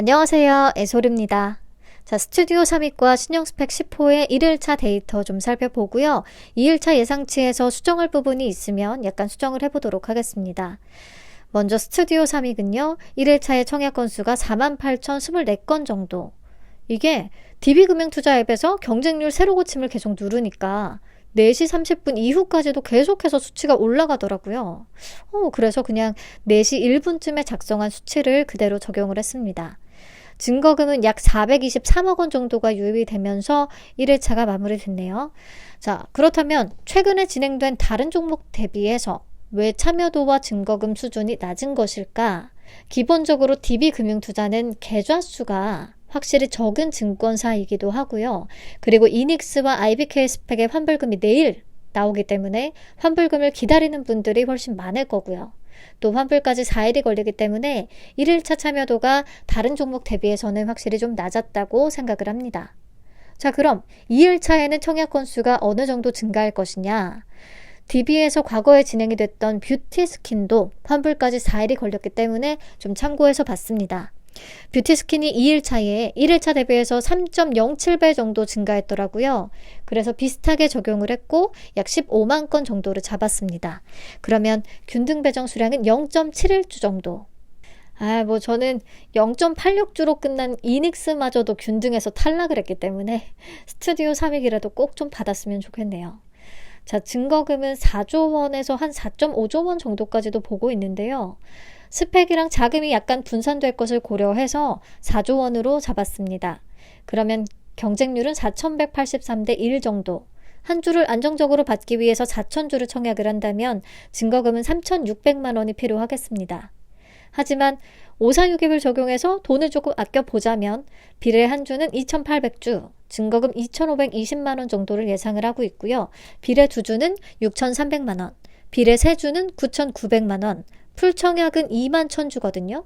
안녕하세요. 애솔입니다. 자, 스튜디오 3위과 신형 스펙 10호의 1일차 데이터 좀 살펴보고요. 2일차 예상치에서 수정할 부분이 있으면 약간 수정을 해보도록 하겠습니다. 먼저 스튜디오 3위군요. 1일차의 청약 건수가 48,024건 정도. 이게 DB금융투자 앱에서 경쟁률 새로 고침을 계속 누르니까 4시 30분 이후까지도 계속해서 수치가 올라가더라고요. 어, 그래서 그냥 4시 1분쯤에 작성한 수치를 그대로 적용을 했습니다. 증거금은 약 423억 원 정도가 유입이 되면서 1일차가 마무리됐네요. 자, 그렇다면 최근에 진행된 다른 종목 대비해서 왜 참여도와 증거금 수준이 낮은 것일까? 기본적으로 DB금융투자는 계좌 수가 확실히 적은 증권사이기도 하고요. 그리고 이닉스와 IBK 스펙의 환불금이 내일 나오기 때문에 환불금을 기다리는 분들이 훨씬 많을 거고요. 또 환불까지 4일이 걸리기 때문에 1일차 참여도가 다른 종목 대비해서는 확실히 좀 낮았다고 생각을 합니다. 자, 그럼 2일차에는 청약 건수가 어느 정도 증가할 것이냐? DB에서 과거에 진행이 됐던 뷰티 스킨도 환불까지 4일이 걸렸기 때문에 좀 참고해서 봤습니다. 뷰티 스킨이 2일 차에 1일차 대비해서 3.07배 정도 증가했더라고요. 그래서 비슷하게 적용을 했고 약 15만 건 정도를 잡았습니다. 그러면 균등 배정 수량은 0.71주 정도. 아, 뭐 저는 0.86주로 끝난 이닉스마저도 균등해서 탈락을 했기 때문에 스튜디오 3위기라도 꼭 좀 받았으면 좋겠네요. 자, 증거금은 4조 원에서 한 4.5조 원 정도까지도 보고 있는데요. 스펙이랑 자금이 약간 분산될 것을 고려해서 4조 원으로 잡았습니다. 그러면 경쟁률은 4,183대 1 정도. 한 주를 안정적으로 받기 위해서 4,000주를 청약을 한다면 증거금은 3,600만 원이 필요하겠습니다. 하지만 546앱을 적용해서 돈을 조금 아껴 보자면 비례 한 주는 2,800주, 증거금 2,520만 원 정도를 예상을 하고 있고요. 비례 두 주는 6,300만 원, 비례 세 주는 9,900만 원, 풀청약은 2만 천주거든요.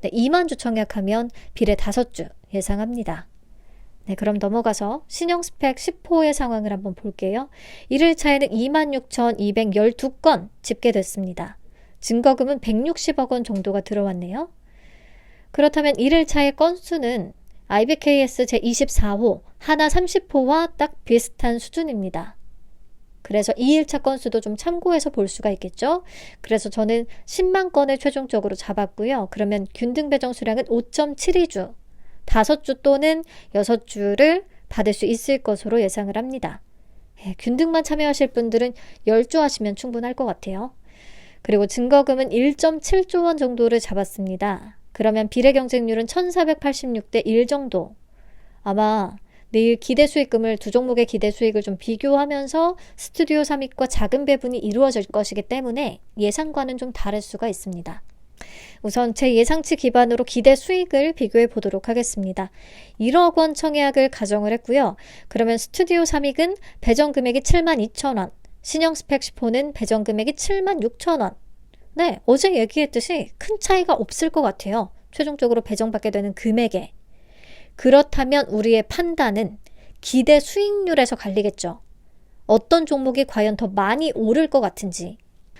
네, 2만 주 청약하면 비례 5주 예상합니다. 네, 그럼 넘어가서 신형 스펙 10호의 상황을 한번 볼게요. 1일차에는 26,212건 집계됐습니다. 증거금은 160억 원 정도가 들어왔네요. 그렇다면 1일차의 건수는 IBKS 제24호, 하나 30호와 딱 비슷한 수준입니다. 그래서 2일차 건수도 좀 참고해서 볼 수가 있겠죠. 그래서 저는 10만 건을 최종적으로 잡았고요. 그러면 균등 배정 수량은 5.72주, 5주 또는 6주를 받을 수 있을 것으로 예상을 합니다. 예, 균등만 참여하실 분들은 10주 하시면 충분할 것 같아요. 그리고 증거금은 1.7조 원 정도를 잡았습니다. 그러면 비례 경쟁률은 1486대 1 정도. 아마 내일 기대 수익금을 두 종목의 기대 수익을 좀 비교하면서 스튜디오 3위과 작은 배분이 이루어질 것이기 때문에 예상과는 좀 다를 수가 있습니다. 우선 제 예상치 기반으로 기대 수익을 비교해 보도록 하겠습니다. 1억 원 청약을 가정을 했고요. 그러면 스튜디오 3위은 배정 금액이 7만 2천 원, 신형 스펙 10호는 배정 금액이 7만 6천 원. 네, 어제 얘기했듯이 큰 차이가 없을 것 같아요. 최종적으로 배정받게 되는 금액에. 그렇다면 우리의 판단은 기대 수익률에서 갈리겠죠. 어떤 종목이 과연 더 많이 오를 것 같은지.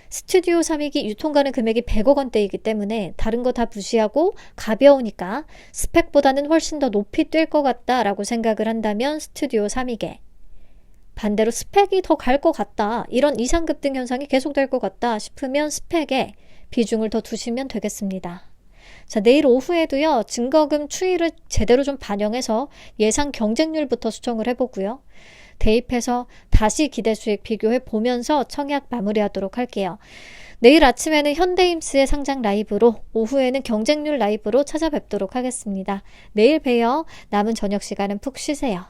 스튜디오 3위기 유통가는 금액이 100억 원대이기 때문에 다른 거다 무시하고 가벼우니까 스펙보다는 훨씬 더 높이 뛸 것 같다라고 생각을 한다면 스튜디오 3위계. 반대로 스펙이 더 갈 것 같다. 이런 이상급등 현상이 계속될 것 같다 싶으면 스펙에 비중을 더 두시면 되겠습니다. 자, 내일 오후에도요, 증거금 추이를 제대로 좀 반영해서 예상 경쟁률부터 수정을 해보고요. 대입해서 다시 기대 수익 비교해 보면서 청약 마무리하도록 할게요. 내일 아침에는 현대임스의 상장 라이브로, 오후에는 경쟁률 라이브로 찾아뵙도록 하겠습니다. 내일 봬요. 남은 저녁 시간은 푹 쉬세요.